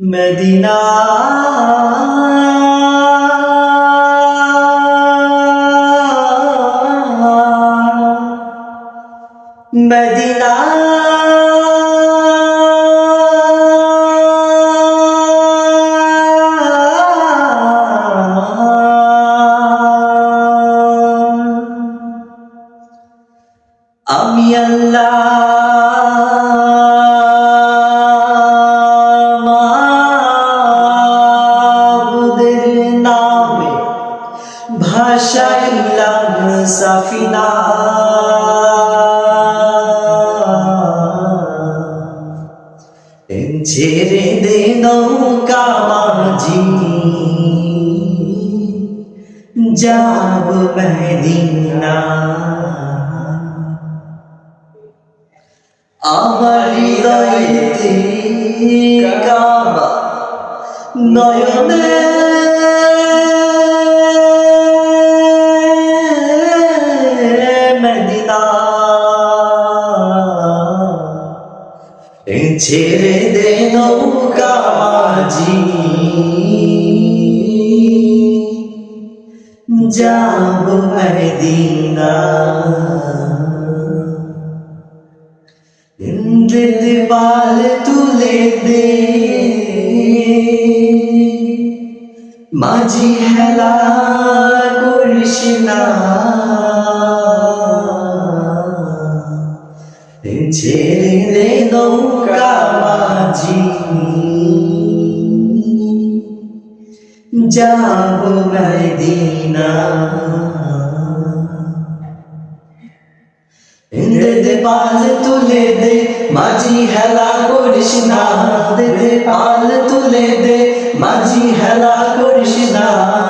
Medina. Medina. আমি আল্লাহ ভাষাইলাম সাফিনা। ছেড়ে দে নৌকা মাঝি যাব মদিনা। আমার হৃদয়েতে কাবা নয়নে ছেড়ে দে নৌকা মাঝি যাব মদিনা। পাল তুলে দে। মাঝি হেলা করিস না। ছেড়ে নৌকা মাঝি যাব মদিনা। দে পাল তুলে দে, মাঝি হেলা করিস না। দে পাল তুলে দে, মাঝি হেলা করিস না।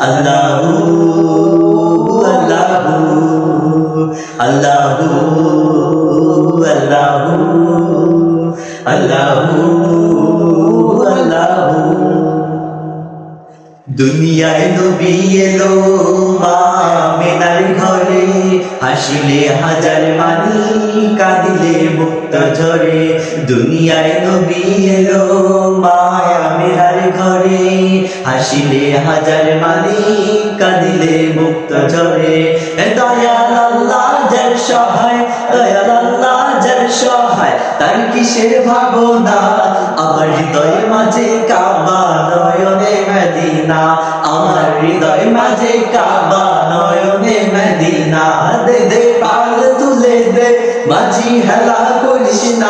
আল্লাহু আল্লাহু আল্লাহু আল্লাহু আল্লাহু আল্লাহু। দুনিয়ায় নবী এলো মা মেনার ঘরে হাসিলে হাজার দুনিয়ায় নবী এলো, মায়া মেনার ঘরে। হাসিলে হাজার মানি কাঁদিলে মুক্ত ঝরে। দয়াল আল্লাহ যার সহায়, দয়াল আল্লাহ যার সহায়, তার ভাবনা? আমার হৃদয় মাঝে কাবা নয়নে মদিনা। আমার হৃদয় মাঝে কাবা নয়নে মদিনা। দে দে, পাল তুলে দে, মাঝি হেলা করিস না।